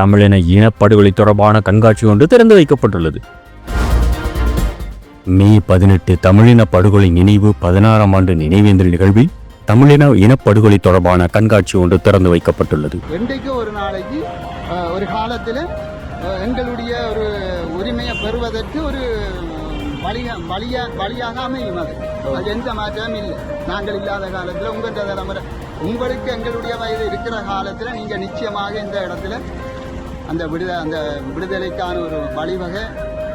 தமிழின இனப்படுகொலை தொடர்பான கண்காட்சி ஒன்று திறந்து வைக்கப்பட்டுள்ளது. மே பதினெட்டு தமிழின படுகொலை நினைவு பதினாறாம் ஆண்டு நினைவேந்தல் நிகழ்வில் தமிழின இனப்படுகொலை தொடர்பான கண்காட்சி ஒன்று திறந்து வைக்கப்பட்டுள்ளது. என்றைக்கு ஒரு நாளைக்கு ஒரு காலத்தில் எங்களுடைய ஒரு உரிமையை பெறுவதற்கு ஒரு வழியா வழியா வழியாக அமையும் அது. அது எந்த மாற்றமும் இல்லை. நாங்கள் இல்லாத காலத்தில் உங்கள் தலைமுறை உங்களுக்கு எங்களுடைய வயது இருக்கிற காலத்தில் நீங்கள் நிச்சயமாக இந்த இடத்துல அந்த விடுத அந்த விடுதலைக்கான ஒரு வழிவகை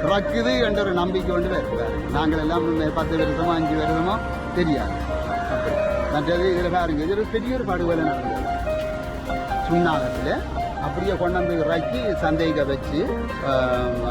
பிறக்குது என்ற ஒரு நம்பிக்கை கொண்டு வருகிறார். நாங்கள் எல்லாம் பத்து வருஷமோ அஞ்சு வருஷமோ தெரியாது. மற்றது இதில் பாருங்க இது ஒரு பெரிய ஒரு படுகொலை நடந்தது. சுண்ணாகத்தில் அப்படியே கொண்டாந்து இறக்கி சந்தேக வச்சு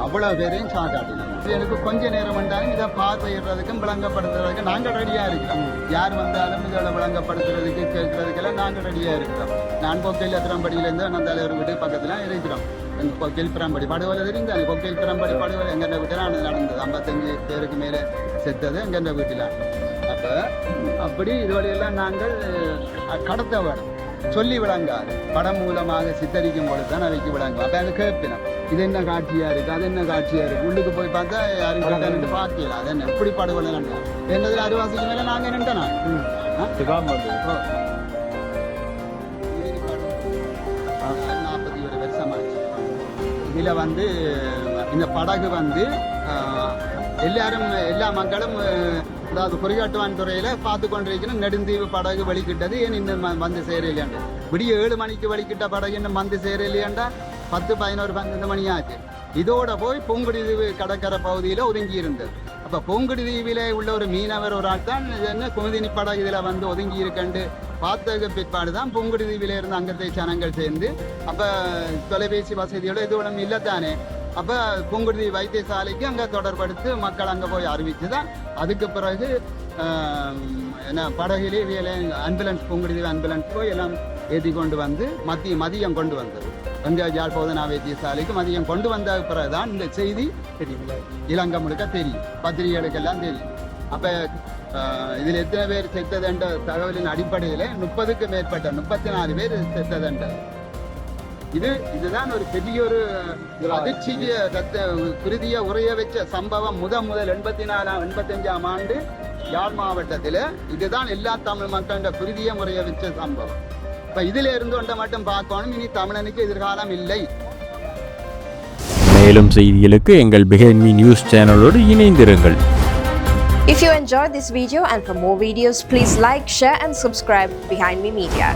அவ்வளோ பேரையும் சாக்காட்டினாங்க எனக்கு கொஞ்ச நேரம் வந்தாலும் இதை பார்வையிடுறதுக்கும் விளங்கப்படுத்துறதுக்கு நாங்கள் ரெடியாக இருக்கிறோம். யார் வந்தாலும் இதோட விளங்கப்படுத்துறதுக்கு கேட்கறதுக்கெல்லாம் நாங்கள் ரெடியாக இருக்கிறோம். நான் கொக்கையில் திறம்படியிலேருந்து நான் தலைவர் வீட்டு பக்கத்தில் இருக்கிறோம். எங்கள் கொக்கையில் பிறம்படி படுகொலை தெரிந்தாங்க கொக்கையில் பிறம்படி படுகொலை. எங்கள் வீட்டில் நடந்தது? ஐம்பத்தஞ்சு பேருக்கு மேலே செத்தது எங்கள் வீட்டில்? அப்போ அப்படி இதுவரையெல்லாம் நாங்கள் கடத்த வேணும். சொல்லி விளங்காது. படம் மூலமாக சித்தரிக்கும் பொழுது தான் அவைக்கு விளங்கும். அப்போ அது கேட்பினோம். இது என்ன காட்சியா இருக்கு? அது என்ன காட்சியா இருக்கு? உள்ளுக்கு போய் பார்த்தா யாரும் கிட்ட நின்று பார்க்கல. அது என்ன? எப்படி படுகொலை என்னதுல அறுவாசிக்கு மேலே நாங்கள் நின்றனா நாற்பத்தி ஒரு வருஷமாச்சு. இதில் வந்து இந்த படகு வந்து எல்லாரும் எல்லா மக்களும் அதாவது குறிகாட்டுவான் துறையில் பார்த்து கொண்டிருக்கணும். நெடுந்தீவு படகு வலிக்கிட்டது ஏன் இன்னும் வந்து சேரலையாண்டு? விடிய ஏழு மணிக்கு வலிக்கிட்ட படகு இன்னும் வந்து சேரலையாண்டா? பத்து பதினோரு பன்னெண்டு மணி ஆச்சு. இதோட போய் பூங்குடி தீவு கடற்கரை பகுதியில் ஒதுங்கி இருந்தது. அப்போ பூங்குடி தீவிலே உள்ள ஒரு மீனவர் ஒரு ஆள் தான் என்ன குமுதினி படகு இதில் வந்து ஒதுங்கி இருக்கண்டு. பார்த்ததுக்கு பிற்பாடு தான் பூங்குடி தீவில இருந்து அங்கத்தை ஜனங்கள் சேர்ந்து அப்போ தொலைபேசி வசதியோட எதுவும் இல்லைத்தானே? அப்போ புங்குடுதி வைத்தியசாலைக்கு அங்கே தொடர்படுத்து மக்கள் அங்கே போய் அறிவித்து தான் அதுக்கு பிறகு என்ன படகிலே ஆம்புலன்ஸ் புங்குடுதி ஆம்புலன்ஸ் போய் எல்லாம் ஏற்றி கொண்டு வந்து மதிய மதியம் கொண்டு வந்தது. எங்க யாழ்போதனா வைத்தியசாலைக்கு மதியம் கொண்டு வந்த பிறகுதான் இந்த செய்தி தெரியும். இலங்கை முழுக்க தெரியும். பத்திரிகைகளுக்கெல்லாம் தெரியும். அப்போ இதில் எத்தனை பேர் செத்ததுன்ற தகவலின் அடிப்படையில் முப்பதுக்கு மேற்பட்ட முப்பத்தி நாலு பேர் செத்ததுன்றது இது இதுதான் ஒரு பெரிய ஒரு அதிர்ச்சிய ரத்த குருதிய உரைய வச்ச சம்பவம் முத முதல் எண்பத்தி நாலாம் எண்பத்தஞ்சாம் ஆண்டு யாழ் மாவட்டத்தில். இதுதான் எல்லா தமிழ் மக்களோட குருதிய முறைய வச்ச சம்பவம். இப்ப இதுல இருந்து ஒன்றை மட்டும் பார்க்கணும். இனி தமிழனுக்கு எதிர்காலம் இல்லை. மேலும் செய்திகளுக்கு எங்கள் பிஹேன்மி நியூஸ் சேனலோடு இணைந்திருங்கள். If you enjoyed this video and for more videos, please like, share and subscribe Behind Me Media.